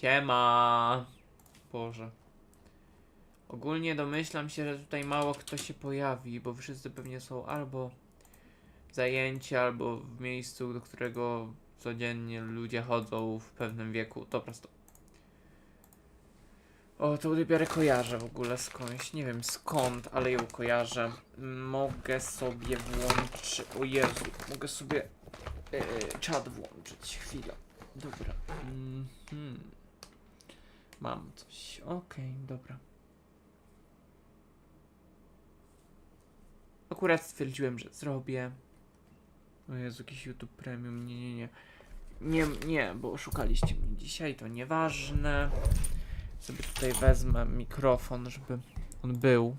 Siema. Boże. Ogólnie domyślam się, że tutaj mało kto się pojawi, bo wszyscy pewnie są albo zajęci, albo w miejscu, do którego codziennie ludzie chodzą w pewnym wieku. To prosto. O, tą dopiero kojarzę w ogóle skądś. Nie wiem skąd, ale ją kojarzę. Mogę sobie włączyć. O Jezu, mogę sobie e, czat włączyć. Chwila. Dobra. Mhm. Mam coś. Okej, dobra. Akurat stwierdziłem, że zrobię. O Jezu, jakiś YouTube Premium. Nie, nie, nie. Nie, nie, bo oszukaliście mnie dzisiaj, to nieważne. Sobie tutaj wezmę mikrofon, żeby on był.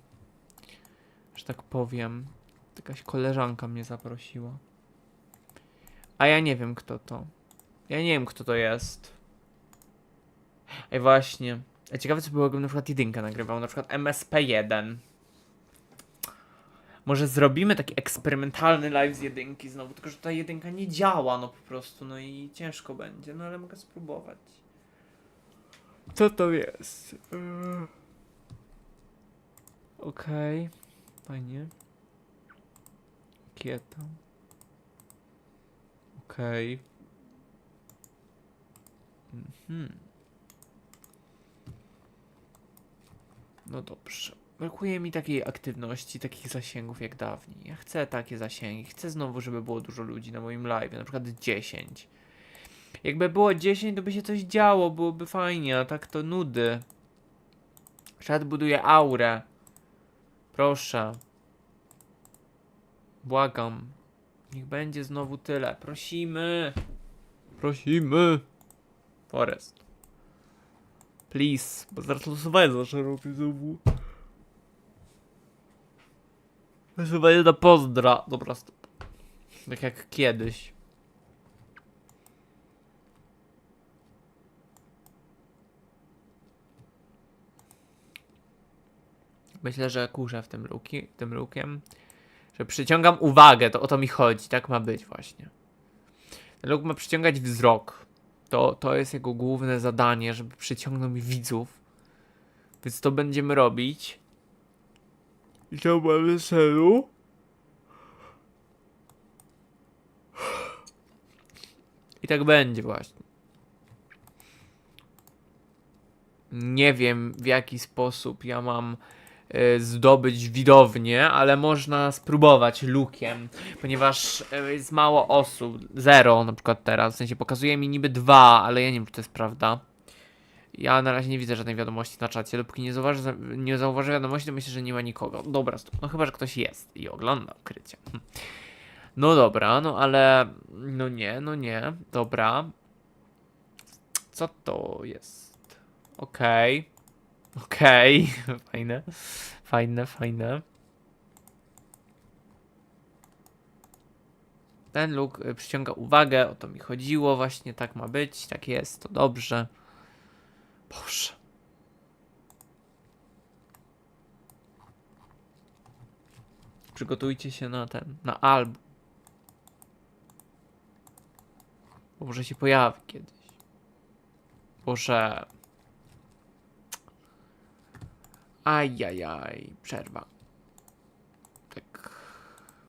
Że tak powiem. Jakaś koleżanka mnie zaprosiła. A ja nie wiem kto to. Ja nie wiem kto to jest. Ej właśnie. Ciekawe co było, jakbym na przykład jedynkę nagrywał, na przykład MSP1. Może zrobimy taki eksperymentalny live z jedynki znowu, tylko że ta jedynka nie działa, no po prostu, no i ciężko będzie, no ale mogę spróbować. Co to jest? Yy. Okej, fajnie. Kieta. Okej. Mhm. No dobrze. Brakuje mi takiej aktywności, takich zasięgów jak dawniej. Ja chcę takie zasięgi. Chcę znowu, żeby było dużo ludzi na moim live, na przykład 10. Jakby było 10, to by się coś działo, byłoby fajnie, a tak to nudy. Czat buduje aurę. Proszę. Błagam. Niech będzie znowu tyle. Prosimy. Prosimy. Forest. Please. Bo zaraz losowanie zacznę robić znowu. Losowanie na pozdra. Dobra, stop. Tak jak kiedyś. Myślę, że kurzę w tym, luki, tym lukiem. Że przyciągam uwagę, to o to mi chodzi. Tak ma być właśnie. Ten luk ma przyciągać wzrok. To, to jest jego główne zadanie, żeby przyciągnął mi widzów. Więc to będziemy robić. I to mamy celu. I tak będzie właśnie. Nie wiem w jaki sposób ja mam zdobyć widownię, ale można spróbować lukiem, ponieważ y, jest mało osób, zero na przykład teraz, w sensie pokazuje mi niby dwa, ale ja nie wiem czy to jest prawda. Ja na razie nie widzę żadnej wiadomości na czacie, dopóki nie zauważę, nie zauważę wiadomości, to myślę, że nie ma nikogo. Dobra, no chyba, że ktoś jest i ogląda ukrycie. No dobra, no ale no nie, no nie, dobra. Co to jest? Okej. Okej, fajne, fajne, fajne. Ten look y, przyciąga uwagę, o to mi chodziło, właśnie tak ma być, tak jest, to dobrze. Boże. Przygotujcie się na ten, na album. Bo może się pojawi kiedyś. Boże. Ajajaj, przerwa.